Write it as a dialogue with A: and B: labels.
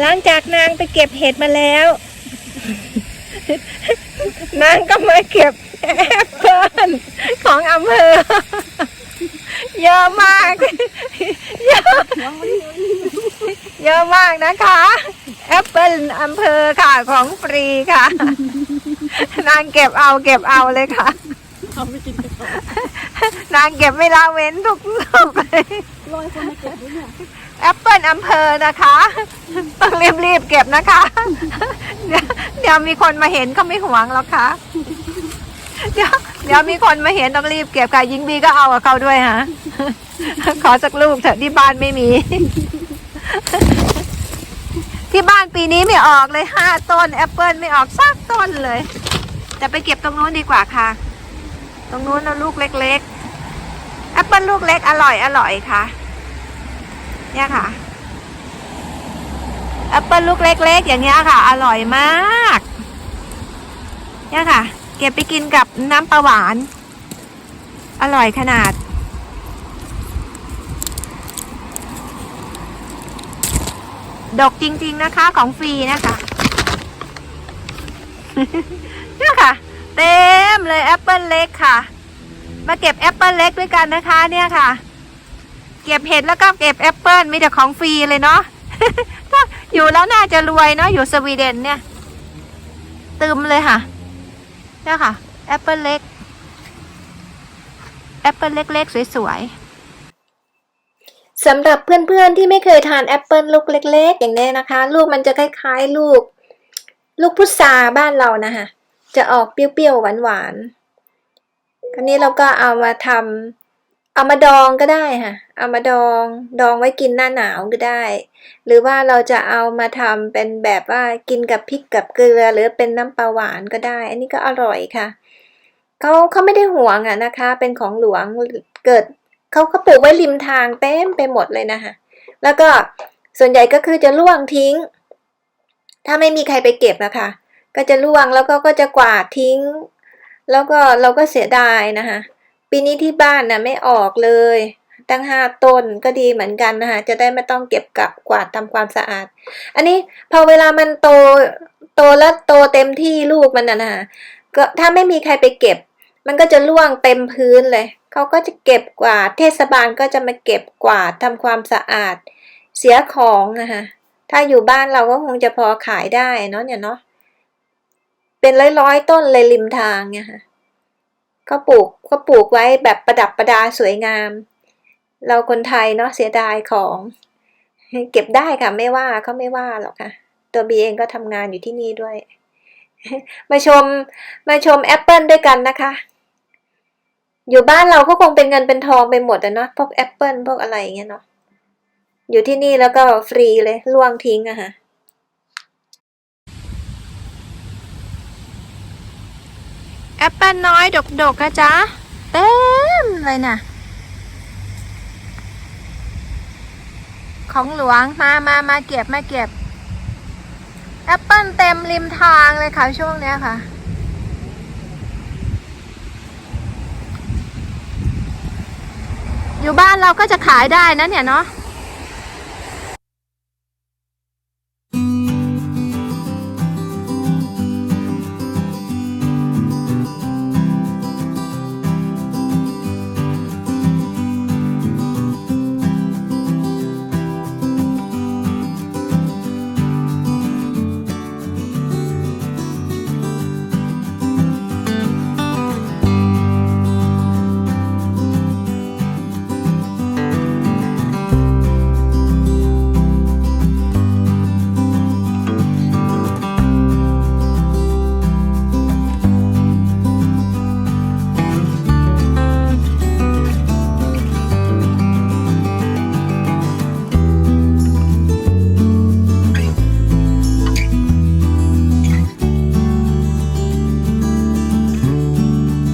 A: หลังจากนางไปเก็บเห็ดมาแล้ว นางก็มาเก็บแอปเปิ้ลของอำเภอเยอะมากเยอะเยอะมากนะคะแอปเปิ้ลอำเภอค่ะของฟรีค่ะ นางเก็บเอาเก็บเอาเลยค่ะ
B: เขาไม่กินกันต่อนา
A: งเก็บไม่ละเว้นทุกลูกเลย
B: ลอยคนมาเก็บด้วยเนี่ย
A: แอปเปิลอำเภอนะคะ ต้องรีบรีบๆเก็บนะคะ เดี๋ยวเดี๋ยวมีคนมาเห็นก็ไม่หวงหรอกค่ะ เดี๋ยวเดี๋ยวมีคนมาเห็นต้องรีบเก็บค่ะยิงบีก็เอากับเขาด้วยฮะ ขอสักลูกเถอะที่บ้านไม่มี ที่บ้านปีนี้ไม่ออกเลยห้าต้นแอปเปิลไม่ออกสักต้นเลยแต่ไปเก็บตรงนู้นดีกว่าค่ะ ตรงนู้นเอาลูกเล็กๆแอปเปิลลูกเล็กอร่อยอร่อยค่ะ เนี่ยค่ะ แอปเปิลลูกเล็ก ๆ อย่างเงี้ยค่ะ อร่อยมากเนี่ยค่ะ เก็บไปกินกับน้ำปลาหวาน อร่อยขนาด ดกจริง ๆนะคะของฟรีนะคะเนี่ยค่ะ เต็มเลยแอปเปิลเล็กค่ะ มาเก็บแอปเปิลเล็กด้วยกันนะคะ เนี่ยค่ะ เก็บเห็ดแล้วก็เก็บแอปเปิลมีแต่ของฟรีเลยเนาะ ถ้าอยู่แล้วน่าจะรวยเนาะอยู่สวีเดนเนี่ยตึมเลยค่ะเนี่ยค่ะแอปเปิลเล็กแอปเปิลเล็กๆสวยๆสำหรับเพื่อนๆที่ไม่เคยทานแอปเปิลลูกเล็ก ๆ อย่างนี้นะคะ ลูกมันจะคล้ายๆ ลูก ลูกพุทราบ้านเรานะคะจะออกเปรี้ยวๆหวานๆคราวนี้เราก็เอามาทำ เอามาดองก็ได้ค่ะ เอามาดอง ดองไว้กินหน้าหนาวก็ได้ หรือว่าเราจะเอามาทำเป็นแบบว่ากินกับพริกกับเกลือ หรือเป็นน้ำปลาหวานก็ได้ อันนี้ก็อร่อยค่ะ เขาเขาไม่ได้ห่วงอะนะคะ เป็นของหลวงเกิดเขาเขาปลูกไว้ริมทางเต็มไปหมดเลยนะคะแล้วก็ส่วนใหญ่ก็คือจะล่วงทิ้ง ถ้าไม่มีใครไปเก็บนะคะ ก็จะล่วงแล้วก็ก็จะกวาดทิ้ง แล้วก็เราก็เสียดายนะคะ ปีนี้ที่บ้านนะไม่ออกเลย ตั้งห้าต้นก็ดีเหมือนกันนะคะจะได้ไม่ต้องเก็บกับกวาดทำความสะอาด อันนี้พอเวลามันโตโตแล้วโตเต็มที่ลูกมันนะนะคะก็ถ้าไม่มีใครไปเก็บ มันก็จะร่วงเต็มพื้นเลยเขาก็จะเก็บกวาด เทศบาลก็จะมาเก็บกวาดทำความสะอาด เสียของนะคะถ้าอยู่บ้านเราก็คงจะพอขายได้เนาะเนี่ยเนาะเป็นร้อยๆต้นเลยริมทางเนี่ยค่ะ เขาปลูกเขาปลูกไว้แบบประดับประดาสวยงาม เราคนไทยเนาะเสียดายของเก็บได้ค่ะไม่ว่าเขาไม่ว่าหรอกค่ะ ตัวบีเองก็ทำงานอยู่ที่นี่ด้วย มาชมมาชมแอปเปิลด้วยกันนะคะ อยู่บ้านเราก็คงเป็นเงินเป็นทองไปหมดอะเนาะพวกแอปเปิลพวกอะไรอย่างเงี้ยเนาะอยู่ที่นี่แล้วก็ฟรีเลยล่วงทิ้งอะค่ะ แอปเปิลน้อยดกๆนะจ๊ะ เต็มเลยนะของหลวงมามามาเก็บมาเก็บ แอปเปิลเต็มริมทางเลยค่ะช่วงเนี้ยค่ะ อยู่บ้านเราก็จะขายได้นะเนี่ยเนาะ